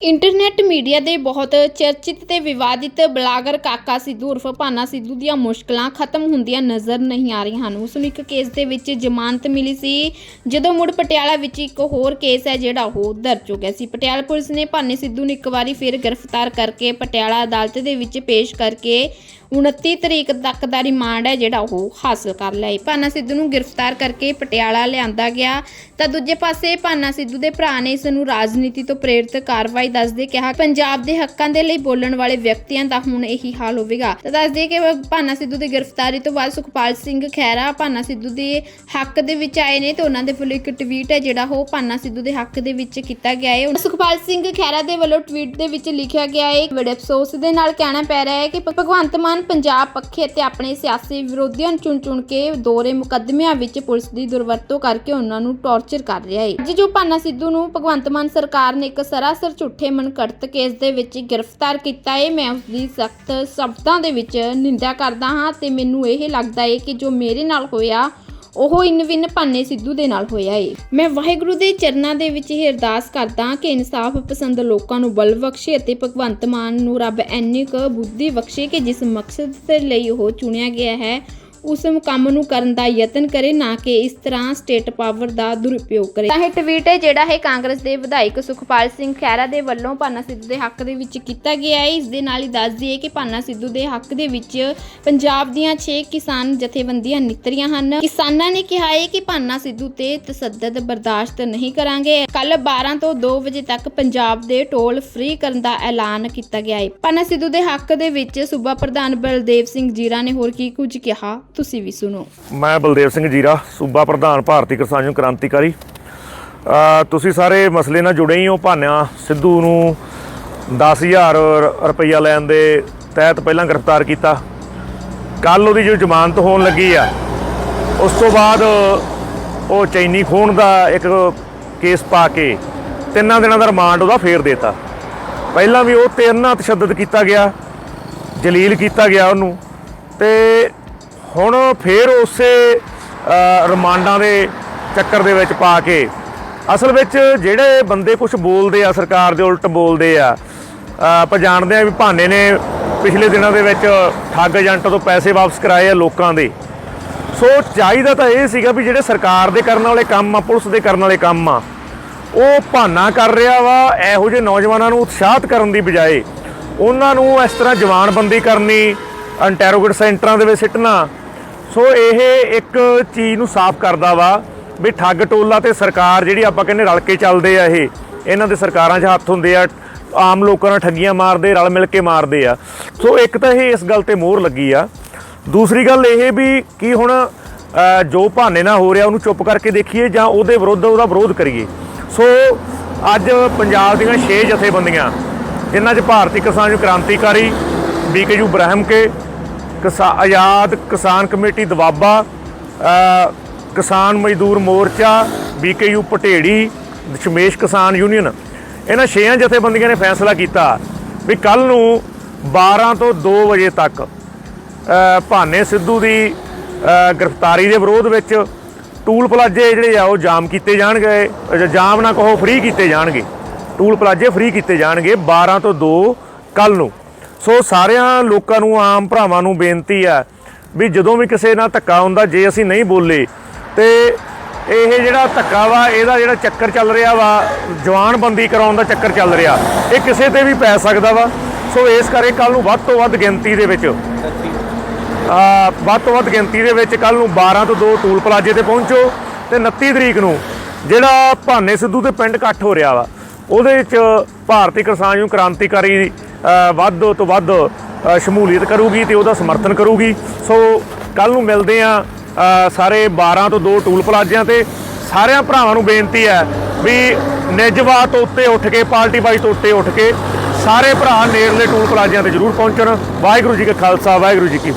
Internet media ਦੇ ਬਹੁਤ ਚਰਚਿਤ ਤੇ ਵਿਵਾਦਿਤ ਬਲਾਗਰ ਕਾਕਾ ਸਿੱਧੂ ਉਰਫ ਭਾਨਾ ਸਿੱਧੂ ਦੀਆਂ ਮੁਸ਼ਕਲਾਂ ਖਤਮ ਹੁੰਦੀਆਂ ਨਜ਼ਰ ਨਹੀਂ ਆ ਰਹੀਆਂ ਹਨ। ਉਸ ਨੂੰ ਇੱਕ ਕੇਸ ਦੇ ਵਿੱਚ ਜ਼ਮਾਨਤ ਮਿਲੀ ਸੀ, ਜਦੋਂ ਮੁੜ ਪਟਿਆਲਾ ਵਿੱਚ ਇੱਕ ਹੋਰ ਕੇਸ ਹੈ ਜਿਹੜਾ ਉਹ ਦਰਜ ਹੋ ਗਿਆ ਸੀ। ਪਟਿਆਲਾ ਪੁਲਿਸ ਨੇ ਭਾਨੇ ਸਿੱਧੂ ਨੂੰ ਇੱਕ ਵਾਰੀ ਫਿਰ ਗ੍ਰਿਫਤਾਰ ਕਰਕੇ ਪਟਿਆਲਾ ਅਦਾਲਤ ਦੇ ਵਿੱਚ ਪੇਸ਼ ਕਰਕੇ 29 ਤਰੀਕ ਤੱਕ ਦਾ ਰਿਮਾਂਡ ਹੈ ਜਿਹੜਾ ਉਹ ਹਾਸਲ ਕਰ ਲਿਆ ਭਾਨਾ ਸਿੱਧੂ ਨੂੰ ਗ੍ਰਿਫਤਾਰ ਕਰਕੇ ਪਟਿਆਲਾ ਲਿਆਂਦਾ ਗਿਆ। ਤਾਂ ਦੂਜੇ ਪਾਸੇ ਭਾਨਾ ਸਿੱਧੂ ਦੇ ਭਰਾ ਨੇ ਇਸ ਨੂੰ ਰਾਜਨੀਤੀ ਤੋਂ ਪ੍ਰੇਰਿਤ ਕਾਰਵਾਈ ਦੱਸਦੇ ਕਿਹਾ, ਪੰਜਾਬ ਦੇ ਹੱਕਾਂ ਦੇ ਲਈ ਬੋਲਣ ਵਾਲੇ ਵਿਅਕਤੀਆਂ ਦਾ ਹੁਣ ਇਹੀ ਹਾਲ ਹੋਵੇਗਾ। ਤਾਂ ਦੱਸਦੇ ਕਿ ਭਾਨਾ ਸਿੱਧੂ ਦੀ ਗ੍ਰਿਫਤਾਰੀ ਤੋਂ ਬਾਅਦ ਸੁਖਪਾਲ ਸਿੰਘ ਖਹਿਰਾ ਭਾਨਾ ਸਿੱਧੂ ਦੇ ਹੱਕ ਦੇ ਵਿੱਚ ਆਏ ਨੇ ਤੇ ਉਹਨਾਂ ਦੇ ਵੱਲੋਂ ਇੱਕ ਟਵੀਟ ਹੈ ਜਿਹੜਾ ਉਹ ਭਾਨਾ ਸਿੱਧੂ ਦੇ ਹੱਕ ਦੇ ਵਿੱਚ ਕੀਤਾ ਗਿਆ ਹੈ। ਸੁਖਪਾਲ ਸਿੰਘ ਖਹਿਰਾ ਦੇ ਵੱਲੋਂ ਟਵੀਟ ਦੇ ਵਿੱਚ ਲਿਖਿਆ ਗਿਆ ਹੈ ਬੜੇ ਅਫਸੋਸ ਦੇ ਨਾਲ ਕਹਿਣਾ ਪੈ ਰਿਹਾ ਹੈ ਕਿ ਭਗਵੰਤ ਮਾਨ ਪੰਜਾਬ ਪੱਖੇ ਅਤੇ ਆਪਣੇ ਸਿਆਸੀ ਵਿਰੋਧੀਆਂ ਨੂੰ ਚੁਣ ਚੁਣ ਕੇ ਦੋਰੇ ਮੁਕੱਦਮਿਆਂ ਵਿੱਚ ਪੁਲਿਸ ਦੀ ਦੁਰਵਰਤੋਂ ਕਰਕੇ ਉਹਨਾਂ ਨੂੰ ਟੌਰਚਰ ਕਰ ਰਿਹਾ ਹੈ। ਅੱਜ ਜੋ ਭਾਨਾ ਸਿੱਧੂ ਨੂੰ ਭਗਵੰਤ ਮਾਨ ਸਰਕਾਰ ਨੇ ਇੱਕ ਸਰਾਸਰ ਝੂਠੇ ਮਨਕੜਤ ਕੇਸ ਦੇ ਵਿੱਚ ਗ੍ਰਿਫਤਾਰ ਕੀਤਾ ਹੈ। ਮੈਂ ਉਸ ਦੀ ਸਖਤ ਸ਼ਬਦਾਂ ਦੇ ਵਿੱਚ ਨਿੰਦਾ ਕਰਦਾ ਹਾਂ ਤੇ ਮੈਨੂੰ ਇਹ ਲੱਗਦਾ ਹੈ ਕਿ ਜੋ ਮੇਰੇ ਨਾਲ ਹੋਇਆ ਉਹ ਇਨ ਵਿਨ ਭਾਨੇ ਸਿੱਧੂ ਦੇ ਨਾਲ ਹੋਇਆ ਏ। ਮੈਂ ਵਾਹਿਗੁਰੂ ਦੇ ਚਰਨਾਂ ਦੇ ਵਿੱਚ ਇਹ ਅਰਦਾਸ ਕਰਦਾ ਕਿ ਇਨਸਾਫ ਪਸੰਦ ਲੋਕਾਂ ਨੂੰ ਬਲ ਬਖਸ਼ੇ ਅਤੇ ਭਗਵੰਤ ਮਾਨ ਨੂੰ ਰੱਬ ਐਨੀ ਕੁ ਬੁੱਧੀ ਬਖਸ਼ੇ ਕਿ ਜਿਸ ਮਕਸਦ ਦੇ ਲਈ ਉਹ ਚੁਣਿਆ ਗਿਆ ਹੈ ਉਸ ਕੰਮ ਨੂੰ ਕਰਨ ਦਾ ਯਤਨ ਕਰੇ, ਨਾ ਕਿ ਇਸ ਤਰ੍ਹਾਂ ਸਟੇਟ ਪਾਵਰ ਦਾ ਦੁਰਉਪਯੋਗ ਕਰੇ। ਤਾਂ ਇਹ ਟਵੀਟ ਹੈ ਜਿਹੜਾ ਹੈ ਕਾਂਗਰਸ ਦੇ ਵਿਧਾਇਕ ਸੁਖਪਾਲ ਸਿੰਘ ਖਹਿਰਾ ਦੇ ਵੱਲੋਂ ਭਾਨਾ ਸਿੱਧੂ ਦੇ ਹੱਕ ਦੇ ਵਿੱਚ ਕੀਤਾ ਗਿਆ ਹੈ। ਇਸ ਦੇ ਨਾਲ ਹੀ ਦੱਸ ਦਈਏ ਕਿ ਭਾਨਾ ਸਿੱਧੂ ਦੇ ਹੱਕ ਦੇ ਵਿੱਚ ਪੰਜਾਬ ਦੀਆਂ 6 ਕਿਸਾਨ ਜਥੇਬੰਦੀਆਂ ਨਿਤਰੀਆਂ ਹਨ। ਕਿਸਾਨਾਂ ਨੇ ਕਿਹਾ ਹੈ ਕਿ ਭਾਨਾ ਸਿੱਧੂ ਤੇ ਤਸੱਦਦ ਬਰਦਾਸ਼ਤ ਨਹੀਂ ਕਰਾਂਗੇ। ਕੱਲ 12 ਤੋਂ 2 ਵਜੇ ਤੱਕ ਪੰਜਾਬ ਦੇ ਟੋਲ ਫ੍ਰੀ ਕਰਨ ਦਾ ਐਲਾਨ ਕੀਤਾ ਗਿਆ ਹੈ। ਭਾਨਾ ਸਿੱਧੂ ਦੇ ਹੱਕ ਦੇ ਵਿੱਚ ਸੂਬਾ ਪ੍ਰਧਾਨ ਬਲਦੇਵ ਸਿੰਘ ਜੀਰਾ ਨੇ ਹੋਰ ਕੀ ਕੁਝ ਕਿਹਾ? ਤੁਸੀਂ ਵੀ ਸੁਣੋ। ਮੈਂ ਬਲਦੇਵ ਸਿੰਘ ਜੀਰਾ, ਸੂਬਾ ਪ੍ਰਧਾਨ ਭਾਰਤੀ ਕਿਸਾਨ ਯੂਨੀਅਨ ਕ੍ਰਾਂਤੀਕਾਰੀ। ਤੁਸੀਂ ਸਾਰੇ ਮਸਲੇ ਨਾਲ ਜੁੜੇ ਹੀ ਹੋ ਭਾਨਿਆ। ਸਿੱਧੂ ਨੂੰ 10000 ਰੁਪਈਆ ਲੈਣ ਦੇ ਤਹਿਤ ਪਹਿਲਾਂ ਗ੍ਰਿਫਤਾਰ ਕੀਤਾ। ਕੱਲ ਉਹਦੀ ਜੋ ਜ਼ਮਾਨਤ ਹੋਣ ਲੱਗੀ ਆ, ਉਸ ਤੋਂ ਬਾਅਦ ਉਹ ਚੈਨੀ ਖੂਨ ਦਾ ਇੱਕ ਕੇਸ ਪਾ ਕੇ ਤਿੰਨਾਂ ਦਿਨਾਂ ਦਾ ਰਿਮਾਂਡ ਉਹਦਾ ਫੇਰ ਦੇਤਾ। ਪਹਿਲਾਂ ਵੀ ਉਹ ਤਿੰਨਾਂ ਤਸ਼ੱਦਦ ਕੀਤਾ ਗਿਆ, ਜਲੀਲ ਕੀਤਾ ਗਿਆ ਉਹਨੂੰ। ਤੇ ਹੁਣ ਫੇਰ ਉਸੇ ਰਿਮਾਂਡਾਂ ਦੇ ਚੱਕਰ ਦੇ ਵਿੱਚ ਪਾ ਕੇ ਅਸਲ ਵਿੱਚ ਜਿਹੜੇ ਬੰਦੇ ਕੁਝ ਬੋਲਦੇ ਆ, ਸਰਕਾਰ ਦੇ ਉਲਟ ਬੋਲਦੇ ਆ ਆਪਾਂ ਜਾਣਦੇ ਆ ਵੀ ਭਾਨੇ ਨੇ ਪਿਛਲੇ ਦਿਨਾਂ ਦੇ ਵਿੱਚ ਠੱਗ ਏਜੰਟਾਂ ਤੋਂ ਪੈਸੇ ਵਾਪਸ ਕਰਾਏ ਆ ਲੋਕਾਂ ਦੇ। ਸੋ ਚਾਹੀਦਾ ਤਾਂ ਇਹ ਸੀਗਾ ਵੀ ਜਿਹੜੇ ਸਰਕਾਰ ਦੇ ਕਰਨ ਵਾਲੇ ਕੰਮ ਆ, ਪੁਲਿਸ ਦੇ ਕਰਨ ਵਾਲੇ ਕੰਮ ਆ, ਉਹ ਭਾਨਾ ਕਰ ਰਿਹਾ ਵਾ, ਇਹੋ ਜਿਹੇ ਨੌਜਵਾਨਾਂ ਨੂੰ ਉਤਸ਼ਾਹਤ ਕਰਨ ਦੀ ਬਜਾਏ, ਉਹਨਾਂ ਨੂੰ ਇਸ ਤਰ੍ਹਾਂ ਜਵਾਨਬੰਦੀ ਕਰਨੀ ਇੰਟਰੋਗੇਟ ਸੈਂਟਰਾਂ ਦੇ ਵਿੱਚ ਸਿੱਟਣਾ ਸੋ ਇਹ ਇੱਕ ਚੀਜ਼ ਨੂੰ ਸਾਫ਼ ਕਰਦਾ ਵਾ ਵੀ ਠੱਗ ਟੋਲਾ ਤੇ ਸਰਕਾਰ ਜਿਹੜੀ ਆਪਾਂ ਕਹਿੰਦੇ ਰਲ ਕੇ ਚੱਲਦੇ ਆ ਇਹ, ਇਹਨਾਂ ਦੇ ਸਰਕਾਰਾਂ 'ਚ ਹੱਥ ਹੁੰਦੇ ਆ, ਆਮ ਲੋਕਾਂ ਨਾਲ ਠੱਗੀਆਂ ਮਾਰਦੇ, ਰਲ ਮਿਲ ਕੇ ਮਾਰਦੇ ਆ। ਸੋ ਇੱਕ ਤਾਂ ਇਹ ਇਸ ਗੱਲ ਤੇ ਮੋਹਰ ਲੱਗੀ ਆ। ਦੂਸਰੀ ਗੱਲ ਇਹ ਵੀ ਕਿ ਹੁਣ ਜੋ ਭਾਨੇ ਨਾਲ ਹੋ ਰਿਹਾ, ਉਹਨੂੰ ਚੁੱਪ ਕਰਕੇ ਦੇਖੀਏ ਜਾਂ ਉਹਦੇ ਵਿਰੁੱਧ ਉਹਦਾ ਵਿਰੋਧ ਕਰੀਏ। ਸੋ ਅੱਜ ਪੰਜਾਬ ਦੀਆਂ 6 ਜਥੇਬੰਦੀਆਂ, ਜਿਨ੍ਹਾਂ 'ਚ ਭਾਰਤੀ ਕਿਸਾਨ ਯੂਨੀਅਨ ਕ੍ਰਾਂਤੀਕਾਰੀ ਬੀਕੇਯੂ ਬ੍ਰਾਹਮ ਕੇ ਕਿਸਾ ਆਜ਼ਾਦ ਕਿਸਾਨ ਕਮੇਟੀ ਦਵਾਬਾ ਕਿਸਾਨ ਮਜ਼ਦੂਰ ਮੋਰਚਾ, ਬੀਕੇਯੂ ਪਟੇੜੀ, ਦਸ਼ਮੇਸ਼ ਕਿਸਾਨ ਯੂਨੀਅਨ। ਇਹਨਾਂ ਛੇਆਂ ਜਥੇਬੰਦੀਆਂ ਨੇ ਫੈਸਲਾ ਕੀਤਾ ਵੀ ਕੱਲ ਨੂੰ 12 ਤੋਂ 2 ਵਜੇ ਤੱਕ ਭਾਨੇ ਸਿੱਧੂ ਦੀ ਗ੍ਰਿਫਤਾਰੀ ਦੇ ਵਿਰੋਧ ਵਿੱਚ ਟੂਲ ਪਲਾਜੇ ਜਿਹੜੇ ਆ ਉਹ ਜਾਮ ਕੀਤੇ ਜਾਣਗੇ ਜਾਮ ਨਾ ਕਹੋ, ਫ੍ਰੀ ਕੀਤੇ ਜਾਣਗੇ। ਟੂਲ ਪਲਾਜੇ ਫ੍ਰੀ ਕੀਤੇ ਜਾਣਗੇ 12 ਤੋਂ 2 ਕੱਲ ਨੂੰ। ਸੋ ਸਾਰਿਆਂ ਲੋਕਾਂ ਨੂੰ, ਆਮ ਭਰਾਵਾਂ ਨੂੰ ਬੇਨਤੀ ਆ ਵੀ ਜਦੋਂ ਵੀ ਕਿਸੇ ਨਾਲ ਧੱਕਾ ਹੁੰਦਾ, ਜੇ ਅਸੀਂ ਨਹੀਂ ਬੋਲੇ, ਤੇ ਇਹ ਜਿਹੜਾ ਧੱਕਾ ਵਾ, ਇਹਦਾ ਜਿਹੜਾ ਚੱਕਰ ਚੱਲ ਰਿਹਾ ਵਾ, ਜਵਾਨਬੰਦੀ ਕਰਾਉਣ ਦਾ ਚੱਕਰ ਚੱਲ ਰਿਹਾ, ਇਹ ਕਿਸੇ ਤੇ ਵੀ ਪੈ ਸਕਦਾ ਵਾ। ਸੋ ਇਸ ਕਰਕੇ ਕੱਲ ਨੂੰ ਵੱਧ ਤੋਂ ਵੱਧ ਗਿਣਤੀ ਦੇ ਵਿੱਚ, ਆ, ਵੱਧ ਤੋਂ ਵੱਧ ਗਿਣਤੀ ਦੇ ਵਿੱਚ ਕੱਲ ਨੂੰ 12 ਤੋਂ 2 ਟੂਲ ਪਲਾਜੇ ਤੇ ਪਹੁੰਚੋ, ਤੇ 29 ਤਰੀਕ ਨੂੰ ਜਿਹੜਾ ਭਾਨੇ ਸਿੱਧੂ ਦੇ ਪਿੰਡ ਇਕੱਠ ਹੋ ਰਿਹਾ ਵਾ, ਉਹਦੇ ਵਿੱਚ ਭਾਰਤੀ ਕਿਸਾਨ ਯੂਨੀਅਨ ਕ੍ਰਾਂਤੀਕਾਰੀ ਵੱਧ ਤੋਂ ਵੱਧ ਸ਼ਮੂਲੀਅਤ ਕਰੂਗੀ ਤੇ ਉਹਦਾ ਸਮਰਥਨ ਕਰੂਗੀ। ਸੋ ਕੱਲ ਨੂੰ ਮਿਲਦੇ ਆ ਸਾਰੇ 12 ਤੋਂ 2 ਟੂਲ ਪਲਾਜਿਆਂ ਤੇ। ਸਾਰਿਆਂ ਭਰਾਵਾਂ ਨੂੰ ਬੇਨਤੀ ਹੈ ਵੀ ਨਿਜਵਾ ਤੋਂ ਉੱਤੇ ਉੱਠ ਕੇ ਪਾਰਟੀ ਬਾਈ ਤੋਂ ਉੱਤੇ ਉੱਠ ਕੇ, ਸਾਰੇ ਭਰਾ ਨੇੜਲੇ ਟੂਲ ਪਲਾਜਿਆਂ ਤੇ ਜ਼ਰੂਰ ਪਹੁੰਚਣ। ਵਾਹਿਗੁਰੂ ਜੀ ਕਾ ਖਾਲਸਾ, ਵਾਹਿਗੁਰੂ ਜੀ ਕੀ